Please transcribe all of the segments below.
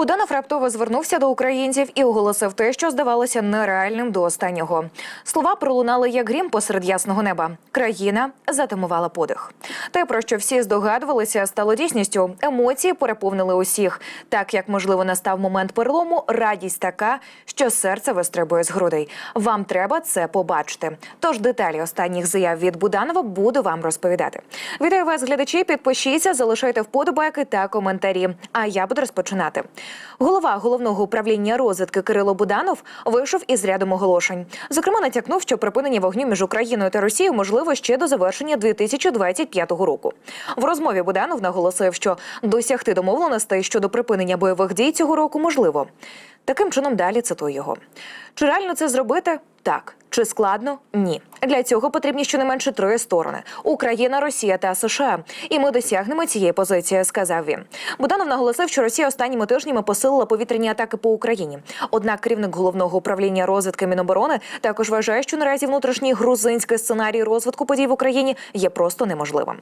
Буданов раптово звернувся до українців і оголосив те, що здавалося нереальним до останнього. Слова пролунали як грім посеред ясного неба. Країна затамувала подих. Те, про що всі здогадувалися, стало дійсністю. Емоції переповнили усіх. Так як можливо настав момент перелому, радість така, що серце вистрибує з грудей. Вам треба це побачити. Тож деталі останніх заяв від Буданова буду вам розповідати. Вітаю вас, глядачі. Підпишіться, залишайте вподобайки та коментарі. А я буду розпочинати. Голова головного управління розвідки Кирило Буданов вийшов із рядом оголошень. Зокрема, натякнув, що припинення вогню між Україною та Росією можливо ще до завершення 2025 року. В розмові Буданов наголосив, що досягти домовленостей щодо припинення бойових дій цього року можливо. Таким чином, далі цитую його. Чи реально це зробити? Так. Чи складно? Ні. Для цього потрібні щонайменше три сторони: Україна, Росія та США. І ми досягнемо цієї позиції, сказав він. Буданов наголосив, що Росія останніми тижнями посилила повітряні атаки по Україні. Однак керівник головного управління розвідки Міноборони також вважає, що наразі внутрішній грузинський сценарій розвитку подій в Україні є просто неможливим.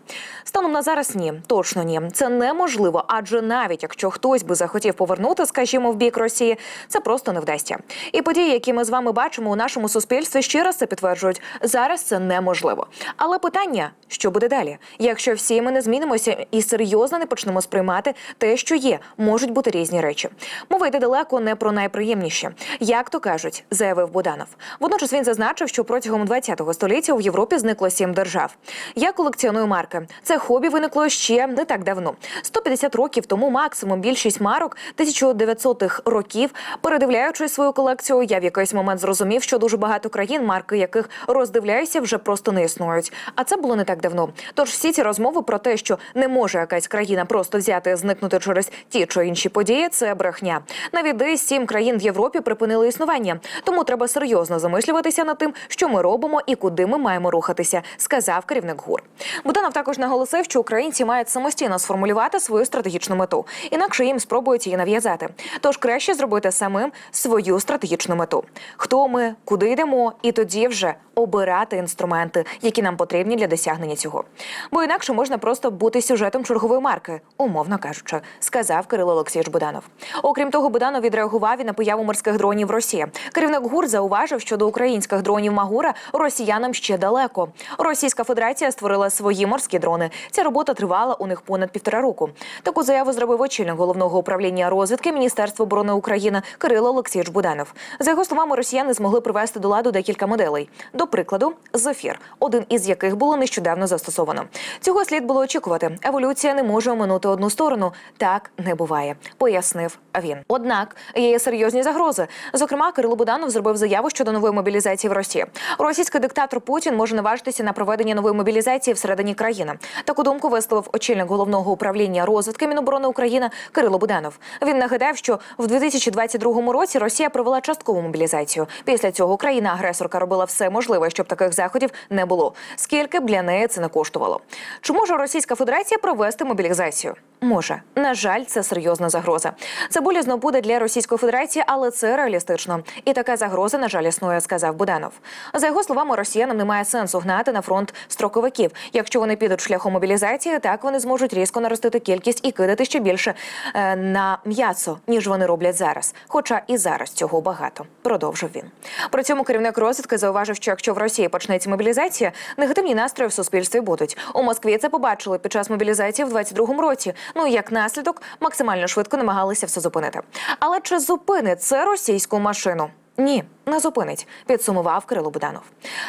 Станом на зараз ні, точно ні. Це неможливо, адже навіть якщо хтось би захотів повернути, скажімо, в бік Росії, це просто не вдасться. І події, які ми з вами бачимо у нашому суспільстві, ще раз це підтверджують. Зараз це неможливо. Але питання, що буде далі? Якщо всі ми не змінимося і серйозно не почнемо сприймати те, що є, можуть бути різні речі. Мова йде далеко не про найприємніше, як то кажуть, заявив Буданов. Водночас він зазначив, що протягом 20-го століття у Європі зникло сім держав. Я колекціоную марки. Це хобі виникло ще не так давно. 150 років тому максимум більшість марок 1900-х років, передивляючи свою колекцію, я в якийсь момент зрозумів, що дуже багато країн, марки яких роздивляюся, вже просто не існують. А це було не так давно. Тож всі ці розмови про те, що не може якась країна просто взяти і зникнути через ті чи інші події, це брехня. Навіть десь сім країн в Європі припинили існування. Тому треба серйозно замислюватися над тим, що ми робимо і куди ми маємо рухатися, сказав керівник ГУР. Буданов також наголосив, що українці мають самостійно сформулювати свою стратегічну мету, інакше їм спробують її нав'язати. Тож краще зробити самим свою стратегічну мету. Хто ми, куди йдемо, і тоді вже обирати інструменти, які нам потрібні для досягнення цього. Бо інакше можна просто бути сюжетом чергової марки, умовно кажучи, сказав Кирило Олексійович Буданов. Окрім того, Буданов відреагував і на появу морських дронів в Росії. Керівник ГУР зауважив, що до українських дронів Магура росіянам ще далеко. Російська Федерація створила свої морські дрони. Ця робота тривала у них понад півтора року. Таку заяву зробив очільник головного управління розвідки Міністерства оборони України Кирило Олексійович Буданов. За його словами, росіяни змогли привести до ладу декілька моделей. До прикладу, зефір, один із яких було нещодавно застосовано. Цього слід було очікувати. Еволюція не може оминути одну сторону. Так не буває, пояснив він. Однак є серйозні загрози. Зокрема, Кирило Буданов зробив заяву щодо нової мобілізації в Росії. Російський диктатор Путін може наважитися на проведення нової мобілізації всередині країни. Таку думку висловив очільник головного управління розвідки Міноборони України Кирило Буданов. Він нагадав, що в 2022 році Росія провела часткову мобілізацію. Після цього країна-агресорка робила все можливе, щоб таких заходів не було. Скільки б для неї це не коштувало? Чи може Російська Федерація провести мобілізацію? Може, на жаль, це серйозна загроза. Це болізно буде для Російської Федерації, але це реалістично. І така загроза, на жаль, існує, сказав Буданов. За його словами, росіянам немає сенсу гнати на фронт строковиків. Якщо вони підуть шляхом мобілізації, так вони зможуть різко наростити кількість і кидати ще більше е, на м'ясо, ніж вони роблять зараз. Хоча і зараз цього багато. Продовжив він. При цьому керівник розвідки зауважив, що якщо в Росії почнеться мобілізація, негативні настрої в суспільстві будуть. У Москві це побачили під час мобілізації в 22-му році. Ну як наслідок максимально швидко намагалися все зупинити. Але чи зупинить це російську машину? Ні, не зупинить, підсумував Кирило Буданов.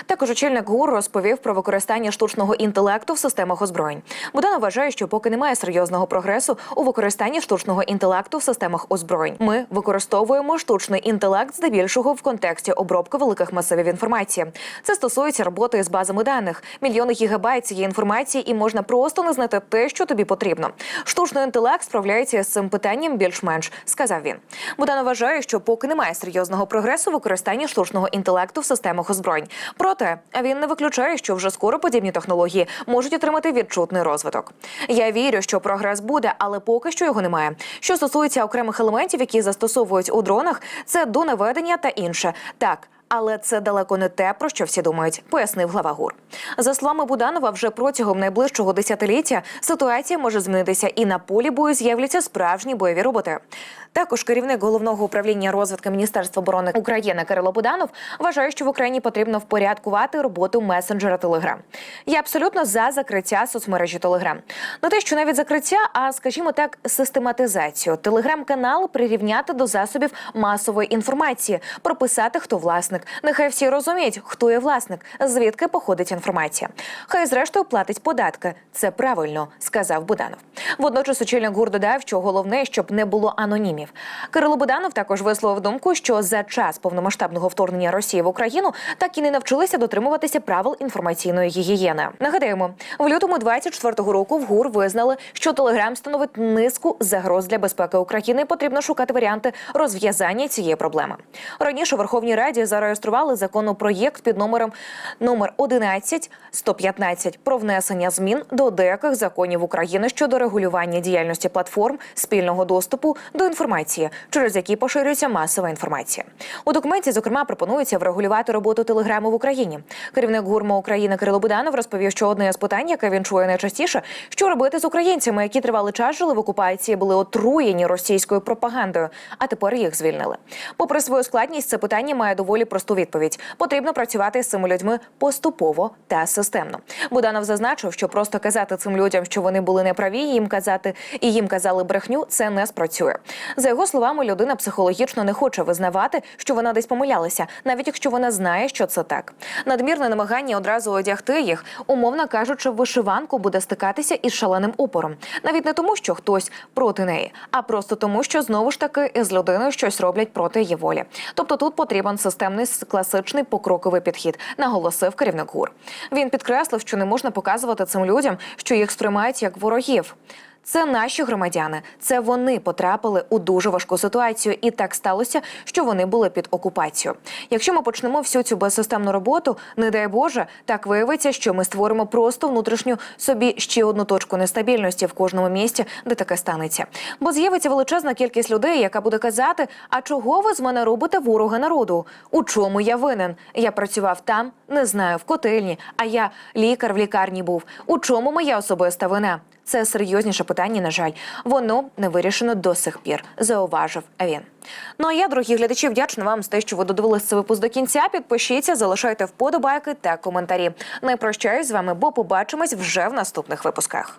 Також очільник ГУР розповів про використання штучного інтелекту в системах озброєнь. Буданов вважає, що поки немає серйозного прогресу у використанні штучного інтелекту в системах озброєнь. Ми використовуємо штучний інтелект здебільшого в контексті обробки великих масивів інформації. Це стосується роботи з базами даних, мільйони гігабайт цієї інформації, і можна просто не знати те, що тобі потрібно. Штучний інтелект справляється з цим питанням більш-менш, сказав він. Буданов вважає, що поки немає серйозного прогресу в використанні штучного інтелекту в системах озброєнь. Проте він не виключає, що вже скоро подібні технології можуть отримати відчутний розвиток. Я вірю, що прогрес буде, але поки що його немає. Що стосується окремих елементів, які застосовують у дронах, це донаведення та інше. Так. Але це далеко не те, про що всі думають, пояснив глава ГУР. За словами Буданова, вже протягом найближчого десятиліття ситуація може змінитися, і на полі бою з'являться справжні бойові роботи. Також керівник головного управління розвитку Міністерства оборони України Кирило Буданов вважає, що в Україні потрібно впорядкувати роботу месенджера Телеграм. Я абсолютно за закриття соцмережі Телеграм. Не те, що навіть закриття, а скажімо так, систематизацію. Телеграм-канал прирівняти до засобів масової інформації, прописати, хто власник. Нехай всі розуміють, хто є власник, звідки походить інформація. Хай зрештою платить податки. Це правильно, сказав Буданов. Водночас очільник ГУР додав, що головне, щоб не було анонімів. Кирило Буданов також висловив думку, що за час повномасштабного вторгнення Росії в Україну так і не навчилися дотримуватися правил інформаційної гігієни. Нагадаємо, в лютому 24-го року в ГУР визнали, що Телеграм становить низку загроз для безпеки України. Потрібно шукати варіанти розв'язання цієї проблеми. Раніше в Верховній Раді зареєстрували законопроєкт під номером номер 11115 про внесення змін до деяких законів України щодо регулювання діяльності платформ спільного доступу до інформації, через які поширюється масова інформація. У документі, зокрема, пропонується врегулювати роботу телеграму в Україні. Керівник гурму України Кирило Буданов розповів, що одне з питань, яке він чує найчастіше, що робити з українцями, які тривалий час жили в окупації, були отруєні російською пропагандою, а тепер їх звільнили. Попри свою складність, це питання має доволі просту відповідь: потрібно працювати з цими людьми поступово та системно. Буданов зазначив, що просто казати цим людям, що вони були неправі, їм казати і їм казали брехню, це не спрацює. За його словами, людина психологічно не хоче визнавати, що вона десь помилялася, навіть якщо вона знає, що це так. Надмірне намагання одразу одягти їх, умовно кажучи, вишиванку буде стикатися із шаленим опором. Навіть не тому, що хтось проти неї, а просто тому, що знову ж таки із людиною щось роблять проти її волі. Тобто тут потрібен системний класичний покроковий підхід, наголосив керівник ГУР. Він підкреслив, що не можна показувати цим людям, що їх сприймають як ворогів. Це наші громадяни. Це вони потрапили у дуже важку ситуацію, і так сталося, що вони були під окупацією. Якщо ми почнемо всю цю безсистемну роботу, не дай Боже, так виявиться, що ми створимо просто внутрішню собі ще одну точку нестабільності в кожному місті, де таке станеться. Бо з'явиться величезна кількість людей, яка буде казати: А чого ви з мене робите ворога народу? У чому я винен? Я працював там, не знаю, в котельні, а я лікар в лікарні був. У чому моя особиста вина? Це серйозніше питання, на жаль, воно не вирішено до сих пір, зауважив він. Ну а я, дорогі глядачі, вдячна вам за те, що ви додивилися цей випуск до кінця. Підпишіться, залишайте вподобайки та коментарі. Не прощаюсь з вами, бо побачимось вже в наступних випусках.